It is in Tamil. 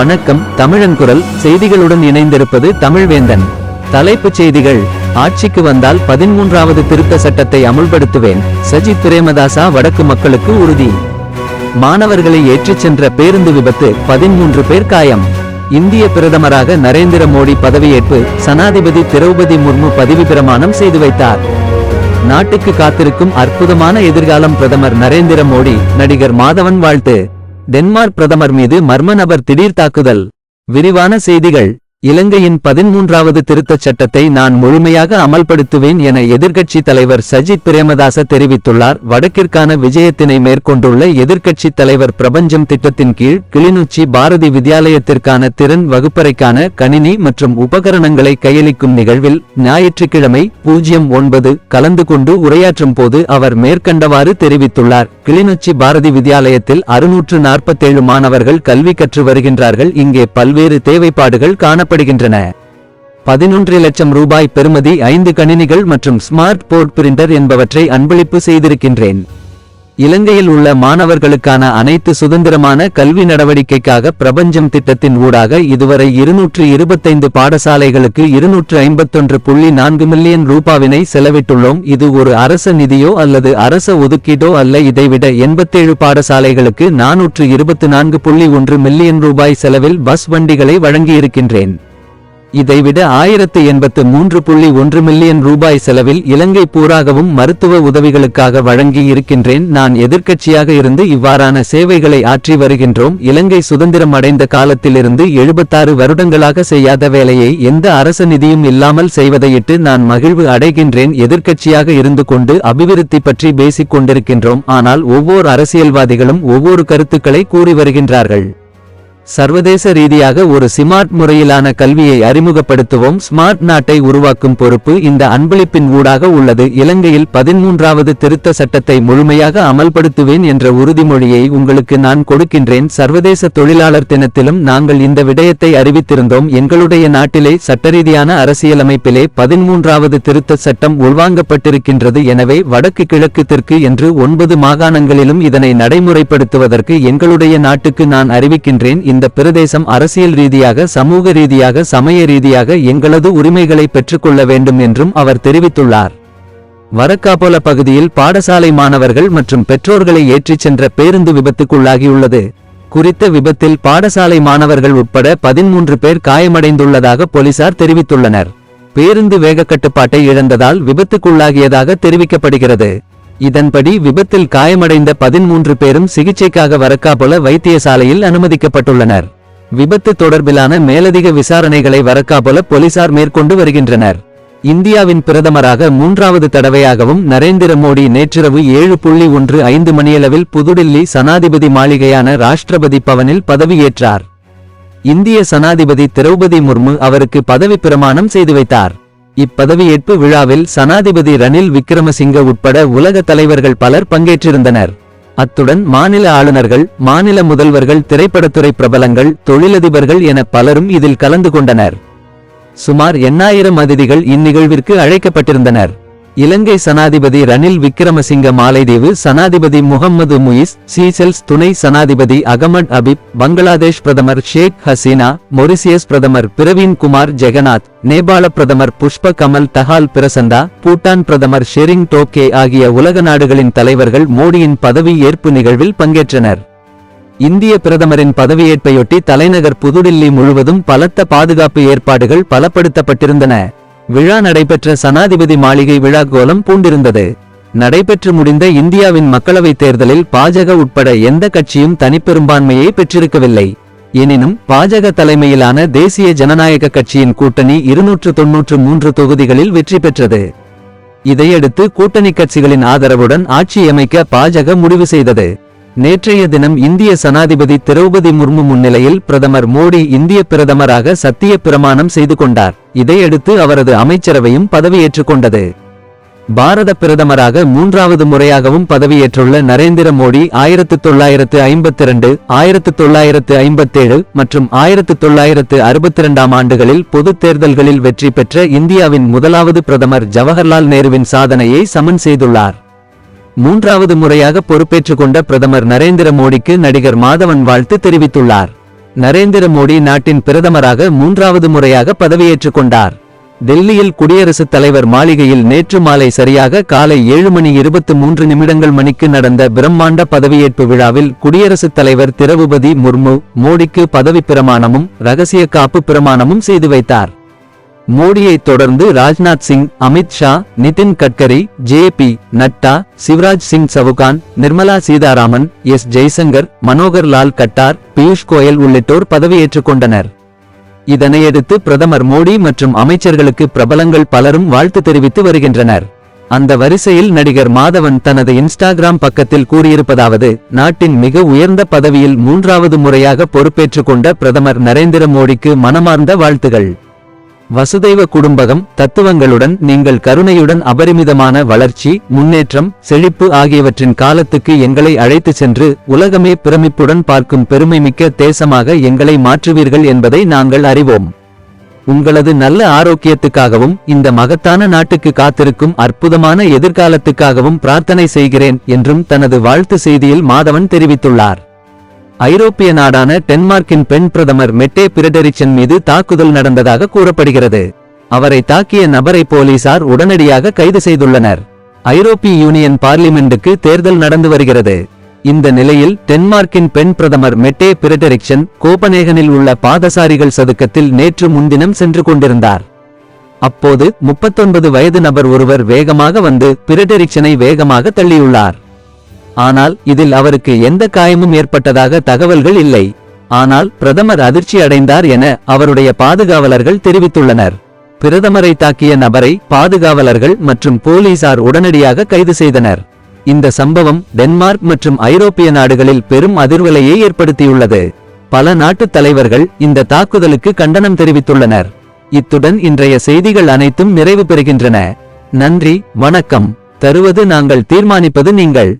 வணக்கம் தமிழங்குரல் செய்திகளுடன் இணைந்திருப்பது தமிழ்வேந்தன். தலைப்புச் செய்திகள். ஆட்சிக்கு வந்தால் பதிமூன்றாவது திருத்த சட்டத்தை அமுல்படுத்துவேன். சஜித் பிரேமதாசா வடக்கு மக்களுக்கு உறுதி. மாணவர்களை ஏற்றிச் சென்ற பேருந்து விபத்து பதிமூன்று பேர் காயம். இந்திய பிரதமராக நரேந்திர மோடி பதவியேற்பு சனாதிபதி திரௌபதி முர்மு பதவி பிரமாணம் செய்து வைத்தார். நாட்டுக்கு காத்திருக்கும் அற்புதமான எதிர்காலம் பிரதமர் நரேந்திர மோடி நடிகர் மாதவன் வாழ்த்து. டென்மார்க் பிரதமர் மீது மர்ம நபர் திடீர் தாக்குதல். விரிவான செய்திகள். இலங்கையின் பதிமூன்றாவது திருத்தச் சட்டத்தை நான் முழுமையாக அமல்படுத்துவேன் என எதிர்க்கட்சித் தலைவர் சஜித் பிரேமதாச தெரிவித்துள்ளார். வடக்கிற்கான விஜயத்தினை மேற்கொண்டுள்ள எதிர்க்கட்சித் தலைவர் பிரபஞ்சம் திட்டத்தின் கீழ் கிளிநொச்சி பாரதி வித்யாலயத்திற்கான திறன் வகுப்பறைக்கான கணினி மற்றும் உபகரணங்களை கையளிக்கும் நிகழ்வில் ஞாயிற்றுக்கிழமை பூஜ்ஜியம் ஒன்பது கலந்து கொண்டு உரையாற்றும் போது அவர் மேற்கண்டவாறு தெரிவித்துள்ளார். கிளிநொச்சி பாரதி வித்யாலயத்தில் அறுநூற்று நாற்பத்தேழு மாணவர்கள் கல்வி கற்று வருகின்றார்கள். இங்கே பல்வேறு தேவைப்பாடுகள் காணப்படுகின்றன. பதினொன்று லட்சம் ரூபாய் பெறுமதி ஐந்து கணினிகள் மற்றும் ஸ்மார்ட் போர்ட் பிரிண்டர் என்பவற்றை அன்பளிப்பு செய்திருக்கின்றேன். இலங்கையில் உள்ள மாணவர்களுக்கான அனைத்து சுதந்திரமான கல்வி நடவடிக்கைக்காக பிரபஞ்சம் திட்டத்தின் ஊடாக இதுவரை இருநூற்று இருபத்தைந்து பாடசாலைகளுக்கு இருநூற்று ஐம்பத்தொன்று புள்ளி நான்கு மில்லியன் ரூபாவினை செலவிட்டுள்ளோம். இது ஒரு அரச நிதியோ அல்லது அரச ஒதுக்கீடோ அல்ல. இதைவிட எண்பத்தேழு பாடசாலைகளுக்கு நானூற்று இருபத்து நான்கு புள்ளி ஒன்று மில்லியன் ரூபாய் செலவில் பஸ் வண்டிகளை வழங்கியிருக்கின்றேன். இதைவிட ஆயிரத்து எண்பத்து மூன்று புள்ளி ஒன்று மில்லியன் ரூபாய் செலவில் இலங்கை பூராகவும் மருத்துவ உதவிகளுக்காக வழங்கி இருக்கின்றேன் நான் எதிர்க்கட்சியாக இருந்து இவ்வாறான சேவைகளை ஆற்றி வருகின்றோம். இலங்கை சுதந்திரம் அடைந்த காலத்திலிருந்து எழுபத்தாறு வருடங்களாக செய்யாத வேலையை எந்த அரச நிதியும் இல்லாமல் செய்வதையிட்டு நான் மகிழ்வு அடைகின்றேன். எதிர்க்கட்சியாக இருந்து கொண்டு அபிவிருத்தி பற்றி பேசிக் கொண்டிருக்கின்றோம் ஆனால் ஒவ்வொரு அரசியல்வாதிகளும் ஒவ்வொரு கருத்துக்களை கூறி வருகின்றார்கள். சர்வதேச ரீதியாக ஒரு ஸ்மார்ட் முறையிலான கல்வியை அறிமுகப்படுத்துவோம். ஸ்மார்ட் நாட்டை உருவாக்கும் பொறுப்பு இந்த அன்பளிப்பின் ஊடாக உள்ளது. இலங்கையில் பதிமூன்றாவது திருத்த சட்டத்தை முழுமையாக அமல்படுத்துவேன் என்ற உறுதிமொழியை உங்களுக்கு நான் கொடுக்கின்றேன். சர்வதேச தொழிலாளர் தினத்திலும் நாங்கள் இந்த விடயத்தை அறிவித்திருந்தோம். எங்களுடைய நாட்டிலே சட்டரீதியான அரசியலமைப்பிலே பதிமூன்றாவது திருத்த சட்டம் உள்வாங்கப்பட்டிருக்கின்றது. எனவே வடக்கு கிழக்கு தெற்கு என்று ஒன்பது மாகாணங்களிலும் இதனை நடைமுறைப்படுத்துவதற்கு எங்களுடைய நாட்டுக்கு நான் அறிவிக்கின்றேன். இந்த பிரதேசம் அரசியல் ரீதியாக சமூக ரீதியாக சமய ரீதியாக எங்களது உரிமைகளை பெற்றுக்கொள்ள வேண்டும் என்றும் அவர் தெரிவித்துள்ளார். வரக்காபோல பகுதியில் பாடசாலை மாணவர்கள் மற்றும் பெற்றோர்களை ஏற்றிச் சென்ற பேருந்து விபத்துக்குள்ளாகியுள்ளது. குறித்த விபத்தில் பாடசாலை மாணவர்கள் உட்பட பதிமூன்று பேர் காயமடைந்துள்ளதாக போலீசார் தெரிவித்துள்ளனர். பேருந்து வேக கட்டுப்பாட்டை இழந்ததால் விபத்துக்குள்ளாகியதாக தெரிவிக்கப்படுகிறது. இதன்படி விபத்தில் காயமடைந்த பதிமூன்று பேரும் சிகிச்சைக்காக வரக்காபொல வைத்தியசாலையில் அனுமதிக்கப்பட்டுள்ளனர். விபத்து தொடர்பிலான மேலதிக விசாரணைகளை வரக்காபொல போலீசார் மேற்கொண்டு வருகின்றனர். இந்தியாவின் பிரதமராக மூன்றாவது தடவையாகவும் நரேந்திர மோடி நேற்றிரவு ஏழு புள்ளி ஒன்று ஐந்து மணியளவில் புதுடில்லி சனாதிபதி மாளிகையான ராஷ்டிரபதி பவனில் பதவியேற்றார். இந்திய சனாதிபதி திரௌபதி முர்மு அவருக்கு பதவி பிரமாணம் செய்து வைத்தார். இப்பதவியேற்பு விழாவில் சனாதிபதி ரணில் விக்ரமசிங்க உட்பட உலக தலைவர்கள் பலர் பங்கேற்றிருந்தனர். அத்துடன் மாநில ஆளுநர்கள் மாநில முதல்வர்கள் திரைப்படத்துறை பிரபலங்கள் தொழிலதிபர்கள் என பலரும் இதில் கலந்து கொண்டனர். சுமார் எண்ணாயிரம் அதிதிகள் இந்நிகழ்விற்கு அழைக்கப்பட்டிருந்தனர். இலங்கை சனாதிபதி ரணில் விக்ரமசிங்க மாலைதீவு சனாதிபதி முகம்மது முயிஸ் சீசெல்ஸ் துணை சனாதிபதி அகமட் அபிப் பங்களாதேஷ் பிரதமர் ஷேக் ஹசீனா மொரிசியஸ் பிரதமர் பிரவீன் குமார் ஜெகநாத் நேபாள பிரதமர் புஷ்ப கமல் தஹால் பிரசந்தா பூட்டான் பிரதமர் ஷெரிங் டோக்கே ஆகிய உலக நாடுகளின் தலைவர்கள் மோடியின் பதவி ஏற்பு நிகழ்வில் பங்கேற்றனர். இந்திய பிரதமரின் பதவியேற்பையொட்டி தலைநகர் புதுடில்லி முழுவதும் பலத்த பாதுகாப்பு ஏற்பாடுகள் பலப்படுத்தப்பட்டிருந்தன. விழா நடைபெற்ற சனாதிபதி மாளிகை விழா கோலம் பூண்டிருந்தது. நடைபெற்று முடிந்த இந்தியாவின் மக்களவைத் தேர்தலில் பாஜக உட்பட எந்த கட்சியும் தனிப்பெரும்பான்மையை பெற்றிருக்கவில்லை. எனினும் பாஜக தலைமையிலான தேசிய ஜனநாயக கட்சியின் கூட்டணி இருநூற்று தொன்னூற்று மூன்று தொகுதிகளில் வெற்றி பெற்றது. இதையடுத்து கூட்டணி கட்சிகளின் ஆதரவுடன் ஆட்சியமைக்க பாஜக முடிவு செய்தது. நேற்றைய தினம் இந்திய சனாதிபதி திரௌபதி முர்மு முன்னிலையில் பிரதமர் மோடி இந்திய பிரதமராக சத்திய பிரமாணம் செய்து கொண்டார். இதையடுத்து அவரது அமைச்சரவையும் பதவியேற்றுக் கொண்டது. பாரத பிரதமராக மூன்றாவது முறையாகவும் பதவியேற்றுள்ள நரேந்திர மோடி ஆயிரத்து தொள்ளாயிரத்து ஐம்பத்தி இரண்டு ஆயிரத்து தொள்ளாயிரத்து ஐம்பத்தேழு மற்றும் ஆயிரத்து தொள்ளாயிரத்து அறுபத்தி இரண்டாம் ஆண்டுகளில் பொதுத் தேர்தல்களில் வெற்றி பெற்ற இந்தியாவின் முதலாவது பிரதமர் ஜவஹர்லால் நேருவின் சாதனையை சமன் செய்துள்ளார். மூன்றாவது முறையாக பொறுப்பேற்றுக் கொண்ட பிரதமர் நரேந்திர மோடிக்கு நடிகர் மாதவன் வாழ்த்து தெரிவித்துள்ளார். நரேந்திர மோடி நாட்டின் பிரதமராக மூன்றாவது முறையாக பதவியேற்றுக் கொண்டார். டெல்லியில் குடியரசுத் தலைவர் மாளிகையில் நேற்று மாலை சரியாக காலை ஏழு மணி இருபத்து மூன்று நிமிடங்கள் மணிக்கு நடந்த பிரம்மாண்ட பதவியேற்பு விழாவில் குடியரசுத் தலைவர் திரௌபதி முர்மு மோடிக்கு பதவி பிரமாணமும் ரகசிய காப்பு பிரமாணமும் செய்து வைத்தார். மோடியைத் தொடர்ந்து Rajnath Singh Amit Shah Nitin Gadkari J P Nadda Shivraj Singh Chouhan Nirmala Sitharaman S Jaishankar Manohar Lal Khattar Piyush Goyal உள்ளிட்டோர் பதவியேற்றுக் கொண்டனர். இதனையடுத்து பிரதமர் மோடி மற்றும் அமைச்சர்களுக்கு பிரபலங்கள் பலரும் வாழ்த்து தெரிவித்து வருகின்றனர். அந்த வரிசையில் நடிகர் மாதவன் தனது இன்ஸ்டாகிராம் பக்கத்தில் கூறியிருப்பதாவது நாட்டின் மிக உயர்ந்த பதவியில் மூன்றாவது முறையாக பொறுப்பேற்றுக் கொண்ட பிரதமர் நரேந்திர மோடிக்கு மனமார்ந்த வாழ்த்துகள். வசுதைவ குடும்பகம் தத்துவங்களுடன் நீங்கள் கருணையுடன் அபரிமிதமான வளர்ச்சி முன்னேற்றம் செழிப்பு ஆகியவற்றின் காலத்துக்கு எங்களை அழைத்துச் சென்று உலகமே பிரமிப்புடன் பார்க்கும் பெருமைமிக்க தேசமாக எங்களை மாற்றுவீர்கள் என்பதை நாங்கள் அறிவோம். உங்களது நல்ல ஆரோக்கியத்துக்காகவும் இந்த மகத்தான நாட்டுக்கு காத்திருக்கும் அற்புதமான எதிர்காலத்துக்காகவும் பிரார்த்தனை செய்கிறேன் என்றும் தனது வாழ்த்து செய்தியில் மாதவன் தெரிவித்துள்ளார். ஐரோப்பிய நாடான டென்மார்க்கின் பெண் பிரதமர் மெட்டே பிரடரிச்சன் மீது தாக்குதல் நடந்ததாக கூறப்படுகிறது. அவரை தாக்கிய நபரை போலீசார் உடனடியாக கைது செய்துள்ளனர். ஐரோப்பிய யூனியன் பார்லிமெண்டுக்கு தேர்தல் நடந்து வருகிறது. இந்த நிலையில் டென்மார்க்கின் பெண் பிரதமர் மெட்டே பிரடரிக்சன் கோபனேகனில் உள்ள பாதசாரிகள் சதுக்கத்தில் நேற்று முன்தினம் சென்று கொண்டிருந்தார். அப்போது முப்பத்தொன்பது வயது நபர் ஒருவர் வேகமாக வந்து பிரடரிக்சனை வேகமாக தள்ளியுள்ளார். ஆனால் இதில் அவருக்கு எந்த காயமும் ஏற்பட்டதாக தகவல்கள் இல்லை. ஆனால் பிரதமர் அதிர்ச்சி அடைந்தார் என அவருடைய பாதுகாவலர்கள் தெரிவித்துள்ளனர். பிரதமரை தாக்கிய நபரை பாதுகாவலர்கள் மற்றும் போலீசார் உடனடியாக கைது செய்தனர். இந்த சம்பவம் டென்மார்க் மற்றும் ஐரோப்பிய நாடுகளில் பெரும் அதிர்வலையை ஏற்படுத்தியுள்ளது. பல நாட்டுத் தலைவர்கள் இந்த தாக்குதலுக்கு கண்டனம் தெரிவித்துள்ளனர். இத்துடன் இன்றைய செய்திகள் அனைத்தும் நிறைவு பெறுகின்றன. நன்றி வணக்கம். தருவது நாங்கள் தீர்மானிப்பது நீங்கள்.